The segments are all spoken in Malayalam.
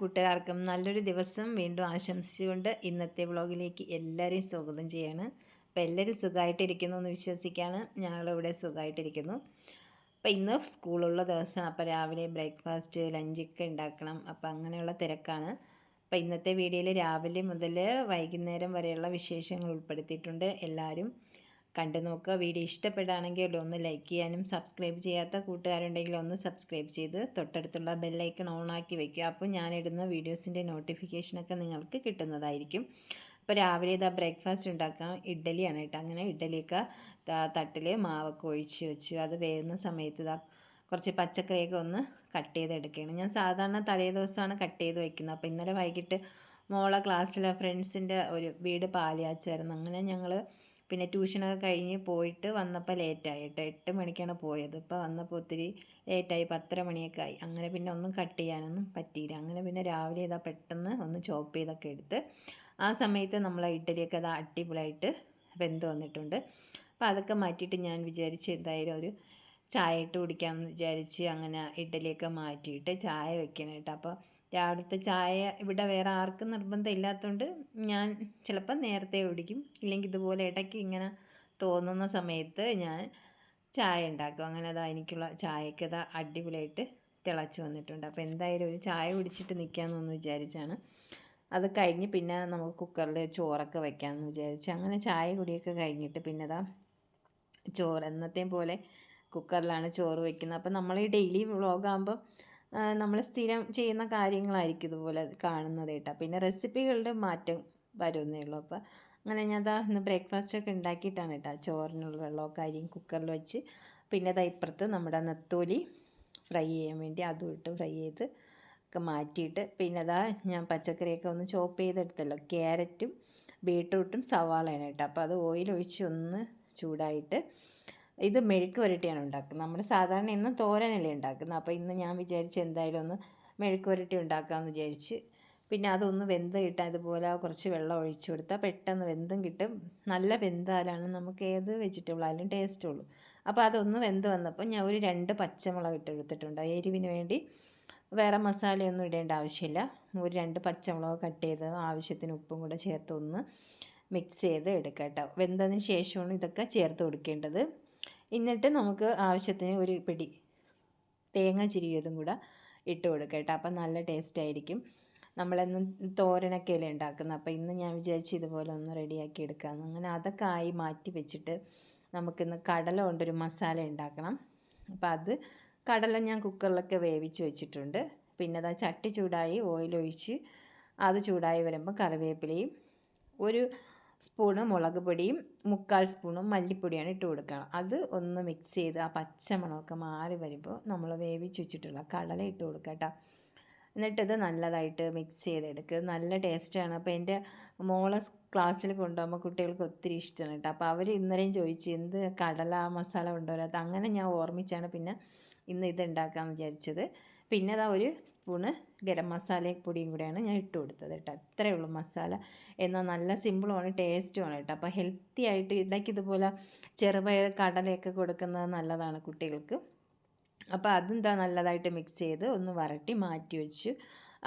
കൂട്ടുകാർക്കും നല്ലൊരു ദിവസം വീണ്ടും ആശംസിച്ചുകൊണ്ട് ഇന്നത്തെ വ്ളോഗിലേക്ക് എല്ലാവരെയും സ്വാഗതം ചെയ്യാണ്. അപ്പോൾ എല്ലാവരും സുഖമായിട്ടിരിക്കുന്നു എന്ന് വിശ്വസിക്കുകയാണ് ഞങ്ങളിവിടെ സുഖമായിട്ടിരിക്കുന്നു അപ്പോൾ ഇന്ന് സ്കൂളുള്ള ദിവസമാണ്. അപ്പോൾ രാവിലെ ബ്രേക്ക്ഫാസ്റ്റ് ലഞ്ചൊക്കെ ഉണ്ടാക്കണം. അപ്പോൾ അങ്ങനെയുള്ള തിരക്കാണ്. അപ്പോൾ ഇന്നത്തെ വീഡിയോയിൽ രാവിലെ മുതൽ വൈകുന്നേരം വരെയുള്ള വിശേഷങ്ങൾ ഉൾപ്പെടുത്തിയിട്ടുണ്ട് എല്ലാവരും കണ്ടു നോക്കുക. വീഡിയോ ഇഷ്ടപ്പെടുകയാണെങ്കിൽ ഒന്ന് ലൈക്ക് ചെയ്യാനും സബ്സ്ക്രൈബ് ചെയ്യാത്ത കൂട്ടുകാരുണ്ടെങ്കിൽ ഒന്ന് സബ്സ്ക്രൈബ് ചെയ്ത് തൊട്ടടുത്തുള്ള ബെല്ലൈക്കൺ ഓണാക്കി വയ്ക്കുക അപ്പോൾ ഞാനിടുന്ന വീഡിയോസിന്റെ നോട്ടിഫിക്കേഷനൊക്കെ നിങ്ങൾക്ക് കിട്ടുന്നതായിരിക്കും. അപ്പോൾ രാവിലെ ഇതാ ബ്രേക്ക്ഫാസ്റ്റ് ഉണ്ടാക്കാം. ഇഡ്ഡലിയാണ് കേട്ടോ. അങ്ങനെ ഇഡ്ഡലിയൊക്കെ തട്ടിൽ മാവൊക്കെ ഒഴിച്ച് വെച്ചു. അത് വേകുന്ന സമയത്ത് ഇതാ കുറച്ച് പച്ചക്കറിയൊക്കെ ഒന്ന് കട്ട് ചെയ്തെടുക്കുകയാണ്. ഞാൻ സാധാരണ തലേ ദിവസമാണ് കട്ട് ചെയ്ത് വയ്ക്കുന്നത് അപ്പോൾ ഇന്നലെ വൈകിട്ട് മോളെ ക്ലാസ്സിലെ ഫ്രണ്ട്സിന്റെ ഒരു വീട് പാലിയാച്ചായിരുന്നു. അങ്ങനെ ഞങ്ങൾ പിന്നെ ട്യൂഷനൊക്കെ കഴിഞ്ഞ് പോയിട്ട് വന്നപ്പോൾ ലേറ്റായി കേട്ടോ. എട്ട് മണിക്കാണ് പോയത്. ഇപ്പോൾ വന്നപ്പോൾ ഒത്തിരി ലേറ്റായി. പത്തര മണിയൊക്കെ ആയി അങ്ങനെ പിന്നെ ഒന്നും കട്ട് ചെയ്യാനൊന്നും പറ്റിയില്ല. അങ്ങനെ പിന്നെ രാവിലെ ഇതാ പെട്ടെന്ന് ഒന്ന് ചോപ്പ് ചെയ്തൊക്കെ എടുത്ത് ആ സമയത്ത് നമ്മൾ ഇഡ്ഡലിയൊക്കെ അത് അടിപൊളിയായിട്ട് വെന്ത് വന്നിട്ടുണ്ട്. അപ്പോൾ അതൊക്കെ മാറ്റിയിട്ട് ഞാൻ വിചാരിച്ച് എന്തായാലും ഒരു ചായ ഇട്ട് കുടിക്കാമെന്ന് വിചാരിച്ച് അങ്ങനെ ഇഡ്ഡലിയൊക്കെ മാറ്റിയിട്ട് ചായ വെക്കണം കേട്ടോ അപ്പോൾ രാവിലത്തെ ചായ ഇവിടെ വേറെ ആർക്കും നിർബന്ധം ഇല്ലാത്തതുകൊണ്ട് ഞാൻ ചിലപ്പോൾ നേരത്തെ കുടിക്കും. ഇല്ലെങ്കിൽ ഇതുപോലെ ഇടയ്ക്ക് ഇങ്ങനെ തോന്നുന്ന സമയത്ത് ഞാൻ ചായ ഉണ്ടാക്കും. അങ്ങനെ അതാ എനിക്കുള്ള ചായക്ക് അതാ അടിപൊളിയായിട്ട് തിളച്ച് വന്നിട്ടുണ്ട്. അപ്പോൾ എന്തായാലും ഒരു ചായ കുടിച്ചിട്ട് നിൽക്കാമെന്നൊന്ന് വിചാരിച്ചാണ്. അത് കഴിഞ്ഞ് പിന്നെ നമുക്ക് കുക്കറിൽ ചോറൊക്കെ വയ്ക്കാമെന്ന് വിചാരിച്ച് അങ്ങനെ ചായ കുടിയൊക്കെ കഴിഞ്ഞിട്ട് പിന്നെ അതാ ചോറ് എന്നത്തെയും പോലെ കുക്കറിലാണ് ചോറ് വയ്ക്കുന്നത് അപ്പോൾ നമ്മൾ ഈ ഡെയിലി വ്ളോഗാകുമ്പം നമ്മൾ സ്ഥിരം ചെയ്യുന്ന കാര്യങ്ങളായിരിക്കും ഇതുപോലെ കാണുന്നത് കേട്ടോ പിന്നെ റെസിപ്പികളുടെ മാറ്റം വരുന്നേ ഉള്ളൂ. അപ്പോൾ അങ്ങനെ ഞാൻ അതാ ഇന്ന് ബ്രേക്ക്ഫാസ്റ്റ് ഒക്കെ ഉണ്ടാക്കിയിട്ടാണ് കേട്ടോ. ചോറിനുള്ള വെള്ളമൊക്കെ അരിയും കുക്കറിൽ വെച്ച്. പിന്നെ അതാ ഇപ്പുറത്ത് നമ്മുടെ നെത്തോലി ഫ്രൈ ചെയ്യാൻ വേണ്ടി അതും ഇട്ട് ഫ്രൈ ചെയ്ത് ഒക്കെ മാറ്റിയിട്ട്. പിന്നെ അതാ ഞാൻ പച്ചക്കറിയൊക്കെ ഒന്ന് ചോപ്പ് ചെയ്തെടുത്തല്ലോ. ക്യാരറ്റും ബീട്രൂട്ടും സവാളയാണ് കേട്ടോ. അപ്പോൾ അത് ഓയിൽ ഒഴിച്ച് ഒന്ന് ചൂടായിട്ട് ഇത് മെഴുക്ക് വരട്ടിയാണ് ഉണ്ടാക്കുന്നത്. നമ്മൾ സാധാരണ ഇന്ന് തോരനല്ലേ ഉണ്ടാക്കുന്നത്. അപ്പോൾ ഇന്ന് ഞാൻ വിചാരിച്ച് എന്തായാലും ഒന്ന് മെഴുക്ക് വരട്ടി ഉണ്ടാക്കാമെന്ന് വിചാരിച്ച് പിന്നെ അതൊന്ന് വെന്ത് കിട്ടാൻ ഇതുപോലെ കുറച്ച് വെള്ളം ഒഴിച്ചു കൊടുത്താൽ പെട്ടെന്ന് വെന്തും കിട്ടും. നല്ല വെന്താലാണ് നമുക്ക് ഏത് വെജിറ്റബിൾ ആയാലും ടേസ്റ്റ് ഉള്ളൂ. അപ്പോൾ അതൊന്ന് വെന്ത് വന്നപ്പോൾ ഞാൻ ഒരു രണ്ട് പച്ചമുളക് ഇട്ട് എടുത്തിട്ടുണ്ട് എരിവിന് വേണ്ടി വേറെ മസാലയൊന്നും ഇടേണ്ട ആവശ്യമില്ല. ഒരു രണ്ട് പച്ചമുളക് കട്ട് ചെയ്ത് ആവശ്യത്തിന് ഉപ്പും കൂടെ ചേർത്ത് ഒന്ന് മിക്സ് ചെയ്ത് എടുക്കാം കേട്ടോ. വെന്തതിന് ശേഷമാണ് ഇതൊക്കെ ചേർത്ത് കൊടുക്കേണ്ടത്. എന്നിട്ട് നമുക്ക് ആവശ്യത്തിന് ഒരു പിടി തേങ്ങ ചിരിയതും കൂടെ ഇട്ട് കൊടുക്കുക കേട്ടോ. അപ്പം നല്ല ടേസ്റ്റ് ആയിരിക്കും. നമ്മളെന്ന് തോരനൊക്കെ അല്ലേ ഉണ്ടാക്കുന്നത്. അപ്പോൾ ഇന്ന് ഞാൻ വിചാരിച്ചു ഇതുപോലെ ഒന്ന് റെഡിയാക്കി എടുക്കാമെന്ന് അങ്ങനെ അതൊക്കെ ആയി മാറ്റി വെച്ചിട്ട് നമുക്കിന്ന് കടല കൊണ്ടൊരു മസാല ഉണ്ടാക്കണം. അപ്പോൾ അത് കടല ഞാൻ കുക്കറിലൊക്കെ വേവിച്ച് വെച്ചിട്ടുണ്ട്. പിന്നെ അതാ ചട്ടി ചൂടായി ഓയിലൊഴിച്ച് അത് ചൂടായി വരുമ്പോൾ കറിവേപ്പിലയും ഒരു സ്പൂണ് മുളക് പൊടിയും മുക്കാൽ സ്പൂണും മല്ലിപ്പൊടിയാണ് ഇട്ട് കൊടുക്കണം. അത് ഒന്ന് മിക്സ് ചെയ്ത് ആ പച്ചമണമൊക്കെ മാറി വരുമ്പോൾ നമ്മൾ വേവിച്ച് വെച്ചിട്ടുള്ള കടല ഇട്ട് കൊടുക്കുക കേട്ടോ. എന്നിട്ടത് നല്ലതായിട്ട് മിക്സ് ചെയ്തെടുക്കുക നല്ല ടേസ്റ്റാണ് അപ്പോൾ എന്റെ മോളെ ക്ലാസ്സിൽ കൊണ്ടുപോകുമ്പോൾ കുട്ടികൾക്ക് ഒത്തിരി ഇഷ്ടമാണ് കേട്ടോ. അപ്പോൾ അവർ ഇന്നലെയും ചോദിച്ചു എന്ത് കടല മസാല കൊണ്ടുവരാത്ത അങ്ങനെ ഞാൻ ഓർമ്മിച്ചാണ് പിന്നെ ഇന്ന് ഇത് ഉണ്ടാക്കാമെന്ന് വിചാരിച്ചത്. പിന്നെ അതാ ഒരു സ്പൂണ് ഗരം മസാല പൊടിയും കൂടെയാണ് ഞാൻ ഇട്ട് കൊടുത്തത് കേട്ടോ. ഇത്രയേ ഉള്ളൂ മസാല. എന്നാൽ നല്ല സിമ്പിളുമാണ് ടേസ്റ്റുമാണ് കേട്ടോ. അപ്പോൾ ഹെൽത്തി ആയിട്ട് ഇതൊക്കെ ഇതുപോലെ ചെറുപയർ കടലയൊക്കെ കൊടുക്കുന്നത് നല്ലതാണ് കുട്ടികൾക്ക്. അപ്പോൾ അതെന്താ നല്ലതായിട്ട് മിക്സ് ചെയ്ത് ഒന്ന് വരട്ടി മാറ്റി വെച്ചു.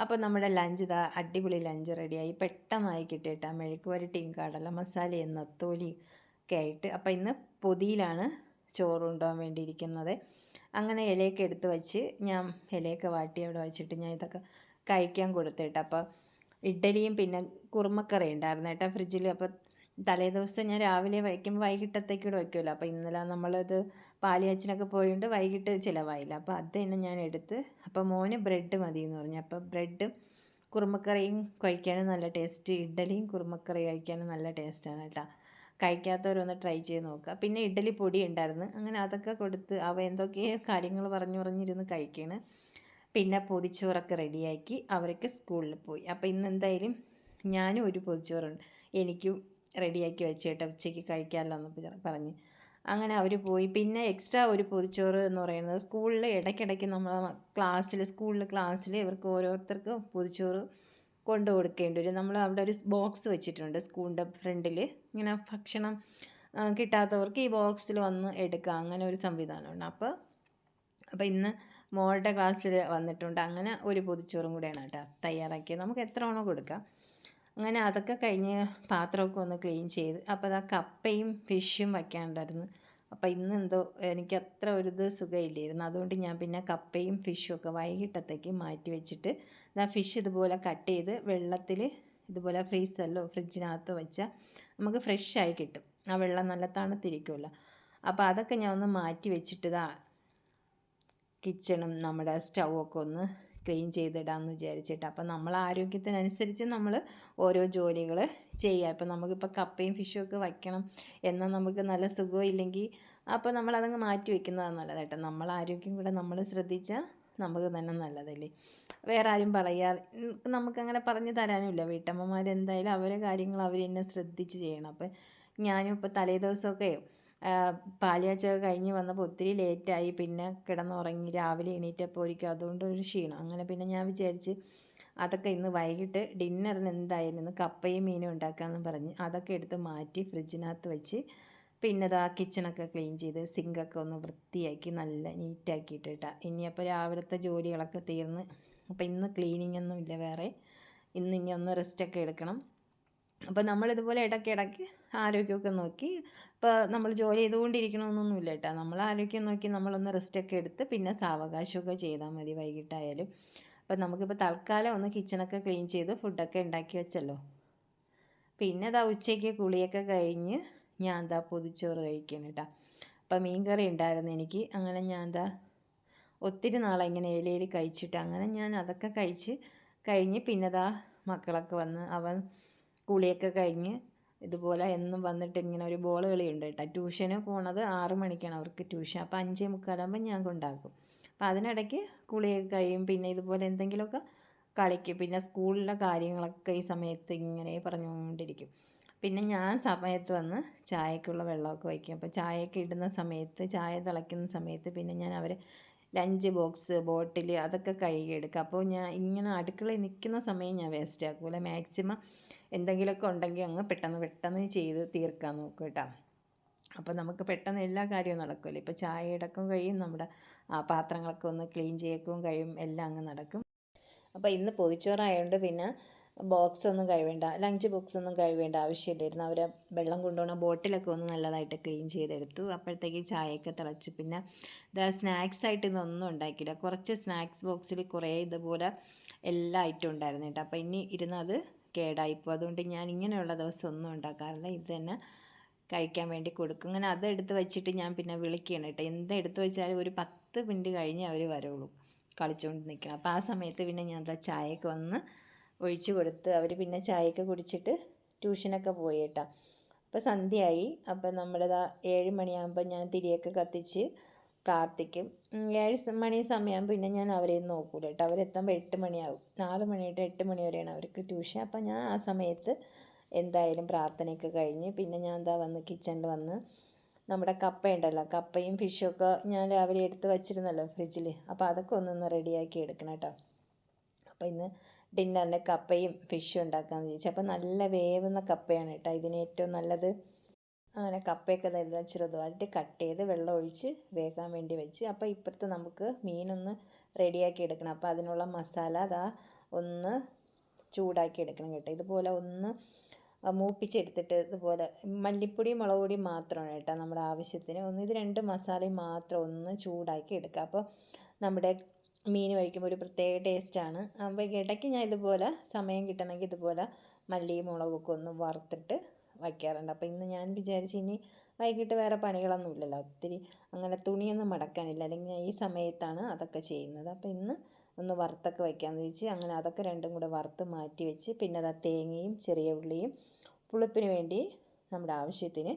അപ്പോൾ നമ്മുടെ ലഞ്ച് ഇതാ അടിപൊളി ലഞ്ച് റെഡിയായി. പെട്ടെന്നായി കിട്ടിയിട്ട് മെഴുക്ക് വരട്ടിയും കടല മസാലയും നത്തോലിയും ഒക്കെ ആയിട്ട്. അപ്പോൾ ഇന്ന് പൊതിയിലാണ് ചോറ് കൊണ്ടുപോകാൻ വേണ്ടിയിരിക്കുന്നത്. അങ്ങനെ ഇലയൊക്കെ എടുത്ത് വെച്ച് ഞാൻ ഇലയൊക്കെ വാട്ടി അവിടെ വെച്ചിട്ട് ഞാൻ ഇതൊക്കെ കഴിക്കാൻ കൊടുത്തിട്ട്. അപ്പോൾ ഇഡ്ഡലിയും പിന്നെ കുറുമക്കറി ഉണ്ടായിരുന്നു കേട്ടോ ഫ്രിഡ്ജിൽ. അപ്പോൾ തലേ ദിവസം ഞാൻ രാവിലെ വയ്ക്കുമ്പോൾ വൈകിട്ടത്തേക്കൂടെ വയ്ക്കുമല്ലോ അപ്പോൾ ഇന്നലെ നമ്മളത് പാലിയച്ചനൊക്കെ പോയതുകൊണ്ട് വൈകിട്ട് ചിലവായില്ല. അപ്പോൾ അത് തന്നെ ഞാൻ എടുത്ത് അപ്പോൾ മോന് ബ്രെഡ് മതി എന്ന് പറഞ്ഞു. അപ്പോൾ ബ്രെഡും കുറുമക്കറിയും കഴിക്കാനും നല്ല ടേസ്റ്റ് ഇഡ്ഡലിയും കുറുമക്കറി കഴിക്കാനും നല്ല ടേസ്റ്റാണ് കേട്ടോ. കഴിക്കാത്തവരൊന്ന് ട്രൈ ചെയ്ത് നോക്കുക. പിന്നെ ഇഡ്ഡലി പൊടി ഉണ്ടായിരുന്നു. അങ്ങനെ അതൊക്കെ കൊടുത്ത് അവ എന്തൊക്കെയോ കാര്യങ്ങൾ പറഞ്ഞു പറഞ്ഞിരുന്ന് കഴിക്കുകയാണ് പിന്നെ പൊതിച്ചോറൊക്കെ റെഡിയാക്കി അവരൊക്കെ സ്കൂളിൽ പോയി. അപ്പോൾ ഇന്ന് എന്തായാലും ഞാനും ഒരു പൊതിച്ചോറുണ്ട്. എനിക്കും റെഡിയാക്കി വെച്ചേട്ടാ. ഉച്ചയ്ക്ക് കഴിക്കാമല്ലോ എന്ന് പറഞ്ഞ്. അങ്ങനെ അവർ പോയി. പിന്നെ എക്സ്ട്രാ ഒരു പൊതിച്ചോറ് എന്ന് പറയുന്നത് സ്കൂളിൽ ഇടയ്ക്കിടയ്ക്ക് നമ്മൾ ക്ലാസ്സിൽ സ്കൂളിൽ ക്ലാസ്സിൽ ഇവർക്ക് ഓരോരുത്തർക്കും പൊതിച്ചോറ് കൊണ്ട് കൊടുക്കേണ്ടി വരും. നമ്മൾ അവിടെ ഒരു ബോക്സ് വെച്ചിട്ടുണ്ട് സ്കൂളിന്റെ ഫ്രണ്ടിൽ ഇങ്ങനെ ഭക്ഷണം കിട്ടാത്തവർക്ക് ഈ ബോക്സിൽ വന്ന് എടുക്കാം അങ്ങനെ ഒരു സംവിധാനമുണ്ട്. അപ്പോൾ അപ്പോൾ ഇന്ന് മോളുടെ ക്ലാസ്സിൽ വന്നിട്ടുണ്ട്. അങ്ങനെ ഒരു പൊതിച്ചോറും കൂടെയാണ് കേട്ടോ തയ്യാറാക്കിയത്. നമുക്ക് എത്ര വേണോ കൊടുക്കാം. അങ്ങനെ അതൊക്കെ കഴിഞ്ഞ് പാത്രമൊക്കെ ഒന്ന് ക്ലീൻ ചെയ്ത് അപ്പോൾ അതാ കപ്പയും ഫിഷും വയ്ക്കാനുണ്ടായിരുന്നു അപ്പോൾ ഇന്ന് എന്തോ എനിക്ക് അത്ര ഒരു ഇത് സുഖമില്ലായിരുന്നു. അതുകൊണ്ട് ഞാൻ പിന്നെ കപ്പയും ഫിഷും ഒക്കെ വൈകിട്ടത്തേക്ക് മാറ്റി വെച്ചിട്ട് ആ ഫിഷ് ഇതുപോലെ കട്ട് ചെയ്ത് വെള്ളത്തിൽ ഇതുപോലെ ഫ്രീസറിലോ ഫ്രിഡ്ജിനകത്തോ വെച്ചാൽ നമുക്ക് ഫ്രഷായി കിട്ടും. ആ വെള്ളം നല്ല തണുത്തിരിക്കുമല്ലോ അപ്പോൾ അതൊക്കെ ഞാൻ ഒന്ന് മാറ്റി വെച്ചിട്ട് ഇതാ കിച്ചണും നമ്മുടെ സ്റ്റൗവൊക്കെ ഒന്ന് ക്ലീൻ ചെയ്തിടാമെന്ന് വിചാരിച്ചിട്ട്. അപ്പോൾ നമ്മൾ ആരോഗ്യത്തിനനുസരിച്ച് നമ്മൾ ഓരോ ജോലികൾ ചെയ്യുക ഇപ്പോൾ നമുക്കിപ്പോൾ കപ്പയും ഫിഷും ഒക്കെ വയ്ക്കണം എന്നാൽ നമുക്ക് നല്ല സുഖമില്ലെങ്കിൽ അപ്പോൾ നമ്മളതങ്ങ് മാറ്റി വയ്ക്കുന്നതാണ് നല്ലതായിട്ട് നമ്മൾ ആരോഗ്യം കൂടെ നമ്മൾ ശ്രദ്ധിച്ചാൽ നമുക്ക് തന്നെ നല്ലതല്ലേ? വേറെ ആരും പറയാ നമുക്കങ്ങനെ പറഞ്ഞു തരാനുമില്ല. വീട്ടമ്മമാർ എന്തായാലും അവരെ കാര്യങ്ങൾ അവർ തന്നെ ശ്രദ്ധിച്ച് ചെയ്യണം. അപ്പം ഞാനും ഇപ്പോൾ തലേ ദിവസമൊക്കെ പാലിയാച്ചൊക്കെ കഴിഞ്ഞ് വന്നപ്പോൾ ഒത്തിരി ലേറ്റായി പിന്നെ കിടന്നുറങ്ങി രാവിലെ എണീറ്റപ്പോഴേക്കും അതുകൊണ്ട് ഒരു ക്ഷീണം. അങ്ങനെ പിന്നെ ഞാൻ വിചാരിച്ച് അതൊക്കെ ഇന്ന് വൈകിട്ട് ഡിന്നറിന് എന്തായാലും ഇന്ന് കപ്പയും മീനും ഉണ്ടാക്കാമെന്ന് പറഞ്ഞ് അതൊക്കെ എടുത്ത് മാറ്റി ഫ്രിഡ്ജിനകത്ത് വെച്ച് പിന്നെ ഇതാ കിച്ചണൊക്കെ ക്ലീൻ ചെയ്ത് സിങ്കൊക്കെ ഒന്ന് വൃത്തിയാക്കി നല്ല നീറ്റാക്കിയിട്ട് ഇട്ടാ ഇനിയപ്പോൾ രാവിലത്തെ ജോലികളൊക്കെ തീർന്ന്. അപ്പോൾ ഇന്ന് ക്ലീനിങ് ഒന്നും ഇല്ല വേറെ. ഇന്ന് ഇനി ഒന്ന് റെസ്റ്റൊക്കെ എടുക്കണം. അപ്പോൾ നമ്മളിതുപോലെ ഇടയ്ക്ക് ഇടയ്ക്ക് ആരോഗ്യമൊക്കെ നോക്കി. ഇപ്പോൾ നമ്മൾ ജോലി ചെയ്തുകൊണ്ടിരിക്കണമെന്നൊന്നുമില്ല കേട്ടോ. നമ്മൾ ആരോഗ്യം നോക്കി നമ്മളൊന്ന് റെസ്റ്റൊക്കെ എടുത്ത് പിന്നെ സാവകാശമൊക്കെ ചെയ്താൽ മതി വൈകിട്ടായാലും. അപ്പോൾ നമുക്കിപ്പോൾ തൽക്കാലം ഒന്ന് കിച്ചണൊക്കെ ക്ലീൻ ചെയ്ത് ഫുഡൊക്കെ ഉണ്ടാക്കി വെച്ചല്ലോ. പിന്നെ അതാ ഉച്ചയ്ക്ക് കുളിയൊക്കെ കഴിഞ്ഞ് ഞാൻ എന്താ പൊതിച്ചോറ് കഴിക്കണം കേട്ടോ അപ്പം മീൻ കറി ഉണ്ടായിരുന്നു എനിക്ക്. അങ്ങനെ ഞാൻ എന്താ ഒത്തിരി നാളെ ഇങ്ങനെ ഇലയിൽ കഴിച്ചിട്ട് അങ്ങനെ ഞാൻ അതൊക്കെ കഴിച്ച് കഴിഞ്ഞ് പിന്നെ ദാ മക്കളൊക്കെ വന്ന് അവൻ കുളിയൊക്കെ കഴിഞ്ഞ് ഇതുപോലെ എന്നും വന്നിട്ട് ഇങ്ങനെ ഒരു ബോൾ കളിയുണ്ട് കേട്ടോ ട്യൂഷന് പോണത് ആറ് മണിക്കാണ് അവർക്ക് ട്യൂഷൻ. അപ്പോൾ അഞ്ചേ മുക്കാലാകുമ്പോൾ ഞാൻ കൊണ്ടാക്കും. അപ്പോൾ അതിനിടയ്ക്ക് കുളിയൊക്കെ കഴിയും. പിന്നെ ഇതുപോലെ എന്തെങ്കിലുമൊക്കെ കളിക്കും. പിന്നെ സ്കൂളിലെ കാര്യങ്ങളൊക്കെ ഈ സമയത്ത് ഇങ്ങനെ പറഞ്ഞുകൊണ്ടിരിക്കും. പിന്നെ ഞാൻ സമയത്ത് വന്ന് ചായക്കുള്ള വെള്ളമൊക്കെ വയ്ക്കും. അപ്പോൾ ചായയൊക്കെ ഇടുന്ന സമയത്ത് ചായ തിളയ്ക്കുന്ന സമയത്ത് പിന്നെ ഞാൻ അവരെ ലഞ്ച് ബോക്സ് ബോട്ടിൽ അതൊക്കെ കഴുകിയെടുക്കുക അപ്പോൾ ഞാൻ ഇങ്ങനെ അടുക്കളയിൽ നിൽക്കുന്ന സമയം ഞാൻ വേസ്റ്റ് ആക്കൂല മാക്സിമം എന്തെങ്കിലുമൊക്കെ ഉണ്ടെങ്കിൽ അങ്ങ് പെട്ടെന്ന് പെട്ടെന്ന് ചെയ്ത് തീർക്കാൻ നോക്കും കേട്ടോ. അപ്പോൾ നമുക്ക് പെട്ടെന്ന് എല്ലാ കാര്യവും നടക്കുമല്ലോ. ഇപ്പോൾ ചായ ഇടക്കും കഴിയും നമ്മുടെ പാത്രങ്ങളൊക്കെ ഒന്ന് ക്ലീൻ ചെയ്യക്കും കഴിയും എല്ലാം അങ്ങ് നടക്കും. അപ്പോൾ ഇന്ന് പൊതിച്ചോറായതുകൊണ്ട് പിന്നെ ബോക്സ് ഒന്നും കഴിവേണ്ട ലഞ്ച് ബോക്സ് ഒന്നും കഴിവേണ്ട ആവശ്യമില്ലായിരുന്നു. അവർ വെള്ളം കൊണ്ടുപോകുന്ന ബോട്ടിലൊക്കെ ഒന്ന് നല്ലതായിട്ട് ക്ലീൻ ചെയ്തെടുത്തു. അപ്പോഴത്തേക്ക് ചായയൊക്കെ തിളച്ചു. പിന്നെ ഇതാ സ്നാക്സ് ആയിട്ട് ഇന്നൊന്നും ഉണ്ടാക്കിയില്ല. കുറച്ച് സ്നാക്സ് ബോക്സിൽ കുറേ ഇതുപോലെ എല്ലാ ഐറ്റം ഉണ്ടായിരുന്നു കേട്ടോ. അപ്പോൾ ഇനി ഇരുന്നത് കേടായിപ്പോൾ അതുകൊണ്ട് ഞാൻ ഇങ്ങനെയുള്ള ദിവസം ഒന്നും ഉണ്ടാക്കാറില്ല. ഇത് തന്നെ കഴിക്കാൻ വേണ്ടി കൊടുക്കും. അങ്ങനെ അത് എടുത്ത് വെച്ചിട്ട് ഞാൻ പിന്നെ വിളിക്കണം കേട്ടോ. എന്ത് എടുത്ത് വെച്ചാലും ഒരു പത്ത് മിനിറ്റ് കഴിഞ്ഞ് അവർ വരുള്ളൂ. കളിച്ചുകൊണ്ട് നിൽക്കണം. അപ്പോൾ ആ സമയത്ത് പിന്നെ ഞാൻ എന്താ ചായയൊക്കെ വന്ന് ഒഴിച്ചു കൊടുത്ത് അവർ പിന്നെ ചായയൊക്കെ കുടിച്ചിട്ട് ട്യൂഷനൊക്കെ പോയി കേട്ടോ. അപ്പോൾ സന്ധ്യയായി. അപ്പം നമ്മളിതാ ഏഴ് മണിയാകുമ്പോൾ ഞാൻ തിരിയൊക്കെ കത്തിച്ച് പ്രാർത്ഥിക്കും. ഏഴ് മണി സമയമാകുമ്പോൾ പിന്നെ ഞാൻ അവരെ നോക്കൂല കേട്ടോ. അവരെത്തുമ്പോൾ എട്ട് മണിയാവും. നാല് മണി തൊട്ട് എട്ട് മണി വരെയാണ് അവർക്ക് ട്യൂഷൻ. അപ്പം ഞാൻ ആ സമയത്ത് എന്തായാലും പ്രാർത്ഥനയൊക്കെ കഴിഞ്ഞ് പിന്നെ ഞാൻ എന്താ വന്ന് കിച്ചണിൽ വന്ന് നമ്മുടെ കപ്പ ഉണ്ടല്ലോ കപ്പയും ഫിഷും ഒക്കെ ഞാൻ രാവിലെ എടുത്ത് വച്ചിരുന്നല്ലോ ഫ്രിഡ്ജിൽ അപ്പോൾ അതൊക്കെ ഒന്നൊന്ന് റെഡിയാക്കി എടുക്കണം കേട്ടോ. അപ്പോൾ ഇന്ന് ഡിന്നറിന് കപ്പയും ഫിഷും ഉണ്ടാക്കാമെന്ന് ചോദിച്ചു അപ്പോൾ നല്ല വേവുന്ന കപ്പയാണ് കേട്ടോ ഇതിന് ഏറ്റവും നല്ലത്. അങ്ങനെ കപ്പയൊക്കെ ഇതാ ചെറുതായിട്ട് കട്ട് ചെയ്ത് വെള്ളം ഒഴിച്ച് വേകാൻ വേണ്ടി വെച്ച്. അപ്പോൾ ഇപ്പുറത്ത് നമുക്ക് മീനൊന്ന് റെഡിയാക്കി എടുക്കണം. അപ്പോൾ അതിനുള്ള മസാല അതാ ഒന്ന് ചൂടാക്കി എടുക്കണം കേട്ടോ. ഇതുപോലെ ഒന്ന് മൂപ്പിച്ചെടുത്തിട്ട് ഇതുപോലെ മല്ലിപ്പൊടിയും മുളക് പൊടിയും മാത്രമാണ് കേട്ടോ നമ്മുടെ ആവശ്യത്തിന്. ഒന്ന് ഇത് രണ്ട് മസാലയും മാത്രം ഒന്ന് ചൂടാക്കി എടുക്കുക. അപ്പോൾ നമ്മുടെ മീൻ കഴിക്കുമ്പോൾ ഒരു പ്രത്യേക ടേസ്റ്റാണ് അപ്പോൾ ഇടയ്ക്ക് ഞാൻ ഇതുപോലെ സമയം കിട്ടണമെങ്കിൽ ഇതുപോലെ മല്ലിയും മുളകൊക്കെ ഒന്ന് വറുത്തിട്ട് വയ്ക്കാറുണ്ട്. അപ്പോൾ ഇന്ന് ഞാൻ വിചാരിച്ച് ഇനി വൈകിട്ട് വേറെ പണികളൊന്നും ഇല്ലല്ലോ. ഒത്തിരി അങ്ങനെ തുണിയൊന്നും മടക്കാനില്ല. അല്ലെങ്കിൽ ഞാൻ ഈ സമയത്താണ് അതൊക്കെ ചെയ്യുന്നത്. അപ്പോൾ ഇന്ന് ഒന്ന് വറുത്തൊക്കെ വയ്ക്കാമെന്ന് വെച്ച് അങ്ങനെ അതൊക്കെ രണ്ടും കൂടെ വറുത്ത് മാറ്റി വെച്ച് പിന്നെ അത് തേങ്ങയും ചെറിയ ഉള്ളിയും പുളിപ്പിന് വേണ്ടി നമ്മുടെ ആവശ്യത്തിന്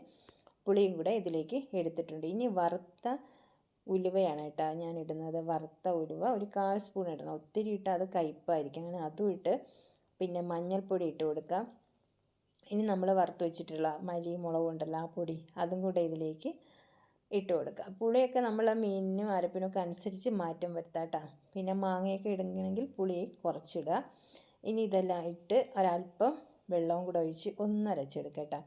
പുളിയും കൂടെ ഇതിലേക്ക് എടുത്തിട്ടുണ്ട്. ഇനി വറുത്ത ഉലുവയാണ് കേട്ടോ ഞാൻ ഇടുന്നത് വറുത്ത ഉലുവ ഒരു കാൽ സ്പൂൺ ഇടണം. ഒത്തിരി ഇട്ടാൽ അത് കയ്പ്പായിരിക്കും. അങ്ങനെ അതും ഇട്ട് പിന്നെ മഞ്ഞൾപ്പൊടി ഇട്ട് കൊടുക്കാം. ഇനി നമ്മൾ വറുത്ത് വെച്ചിട്ടുള്ള മല്ലി മുളക് ആ പൊടി അതും കൂടെ ഇതിലേക്ക് ഇട്ട് കൊടുക്കുക പുളിയൊക്കെ നമ്മൾ മീനിനും അരപ്പിനും ഒക്കെ അനുസരിച്ച് മാറ്റം വരുത്താം പിന്നെ മാങ്ങയൊക്കെ ഇടുകയാണെങ്കിൽ പുളി കുറച്ചിടുക. ഇനി ഇതെല്ലാം ഇട്ട് ഒരല്പം വെള്ളവും കൂടെ ഒഴിച്ച് ഒന്ന് അരച്ചെടുക്കട്ടെ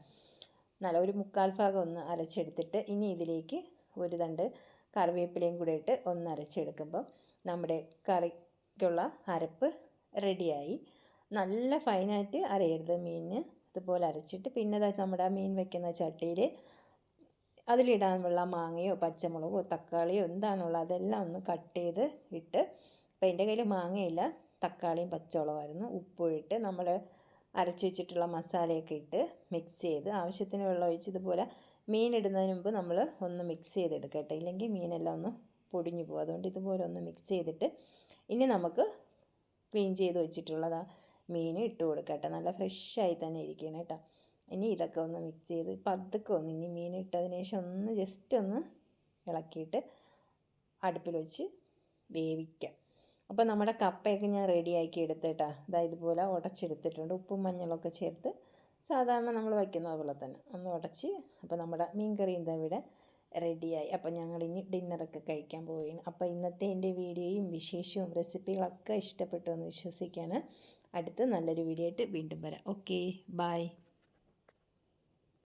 നല്ല ഒരു മുക്കാൽ ഭാഗം ഒന്ന് അരച്ചെടുത്തിട്ട് ഇനി ഇതിലേക്ക് ഒരു തണ്ട് കറിവേപ്പിലയും കൂടെ ഇട്ട് ഒന്ന് അരച്ചെടുക്കുമ്പം നമ്മുടെ കറിക്കുള്ള അരപ്പ് റെഡിയായി. നല്ല ഫൈനായിട്ട് അരയരുത് മീനിന്. ഇതുപോലെ അരച്ചിട്ട് പിന്നെ നമ്മുടെ മീൻ വെക്കുന്ന ചട്ടിയിൽ അതിലിടാനുള്ള മാങ്ങയോ പച്ചമുളകോ തക്കാളിയോ എന്താണുള്ളത് അതെല്ലാം ഒന്ന് കട്ട് ചെയ്ത് ഇട്ട് അപ്പോൾ എന്റെ കയ്യിൽ മാങ്ങയില്ല. തക്കാളിയും പച്ചമുളകുമായിരുന്നു. ഉപ്പും നമ്മൾ അരച്ചു വെച്ചിട്ടുള്ള മസാലയൊക്കെ ഇട്ട് മിക്സ് ചെയ്ത് ആവശ്യത്തിന് വെള്ളം ഒഴിച്ച് ഇതുപോലെ മീൻ ഇടുന്നതിന് മുമ്പ് നമ്മൾ ഒന്ന് മിക്സ് ചെയ്തെടുക്കട്ടെ ഇല്ലെങ്കിൽ മീനെല്ലാം ഒന്ന് പൊടിഞ്ഞു പോകും. അതുകൊണ്ട് ഇതുപോലെ ഒന്ന് മിക്സ് ചെയ്തിട്ട് ഇനി നമുക്ക് ക്ലീൻ ചെയ്ത് വെച്ചിട്ടുള്ളത് ആ മീൻ ഇട്ട് കൊടുക്കട്ടെ നല്ല ഫ്രഷായി തന്നെ ഇരിക്കണം കേട്ടോ. ഇനി ഇതൊക്കെ ഒന്ന് മിക്സ് ചെയ്ത് പതുക്കെ ഒന്ന് ഇനി മീൻ ഇട്ടതിന് ശേഷം ഒന്ന് ജസ്റ്റ് ഒന്ന് ഇളക്കിയിട്ട് അടുപ്പിൽ വെച്ച് വേവിക്കാം അപ്പോൾ നമ്മുടെ കപ്പയൊക്കെ ഞാൻ റെഡിയാക്കി എടുത്തിട്ടാ ഇതാ ഇതുപോലെ ഉടച്ചെടുത്തിട്ടുണ്ട്. ഉപ്പും മഞ്ഞളൊക്കെ ചേർത്ത് സാധാരണ നമ്മൾ വയ്ക്കുന്നത് പോലെ തന്നെ. ഒന്ന് ഉടച്ച് അപ്പോൾ നമ്മുടെ മീൻ കറി എന്താ ഇവിടെ റെഡിയായി അപ്പോൾ ഞങ്ങൾ ഇനി ഡിന്നറൊക്കെ കഴിക്കാൻ പോവുകയാണ്. അപ്പോൾ ഇന്നത്തെ എന്റെ വീഡിയോയും വിശേഷവും റെസിപ്പികളൊക്കെ ഇഷ്ടപ്പെട്ടു എന്ന് വിശ്വസിക്കുകയാണ്. അടുത്ത് നല്ലൊരു വീഡിയോ ആയിട്ട് വീണ്ടും വരാം. Okay bye